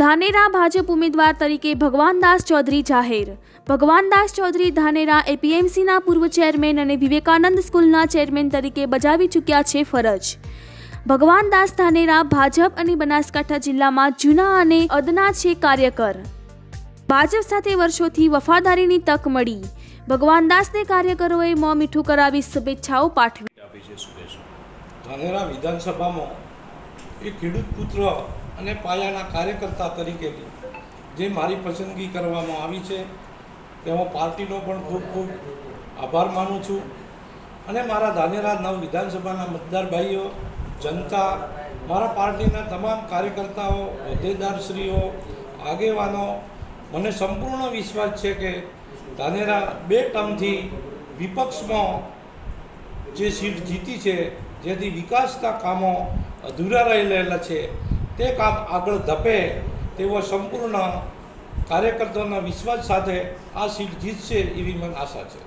ધાનેરા ભાજપ ઉમેદવાર તરીકે ભગવાનદાસ ચૌધરી જાહેર. ભગવાનદાસ ચૌધરી ધાનેરા એપીએમસીના પૂર્વ ચેરમેન અને વિવેકાનંદ સ્કૂલના ચેરમેન તરીકે બજાવી ચૂક્યા છે ફરજ. ભગવાનદાસ ધાનેરા ભાજપ અને બનાસકાંઠા જિલ્લામાં જૂના અને અદના છે કાર્યકર. ભાજપ સાથે વર્ષોથી વફાદારીની તક મળી. ભગવાનદાસને કાર્યકરોએ મોં મીઠું કરાવી શુભેચ્છાઓ પાઠવી. ધાનેરા વિધાનસભામાં એ ખેડૂત પુત્ર અને પાયાના કાર્યકર્તા તરીકેની જે મારી પસંદગી કરવામાં આવી છે તેમાં પાર્ટીનો પણ ખૂબ ખૂબ આભાર માનું છું. અને મારા ધાનેરા નવ વિધાનસભાના મતદાર ભાઈઓ જનતા, મારા પાર્ટીના તમામ કાર્યકર્તાઓ, હોદ્દેદારશ્રીઓ, આગેવાનો, મને સંપૂર્ણ વિશ્વાસ છે કે ધાનેરા બે ટર્મથી વિપક્ષમાં જે સીટ જીતી છે, જેથી વિકાસના કામો અધૂરા રહેલા છે. તે કામ આગળ ધપે તેવો સંપૂર્ણ કાર્યકર્તાઓના વિશ્વાસ સાથે આ સીટ જીતશે એવી મને આશા છે.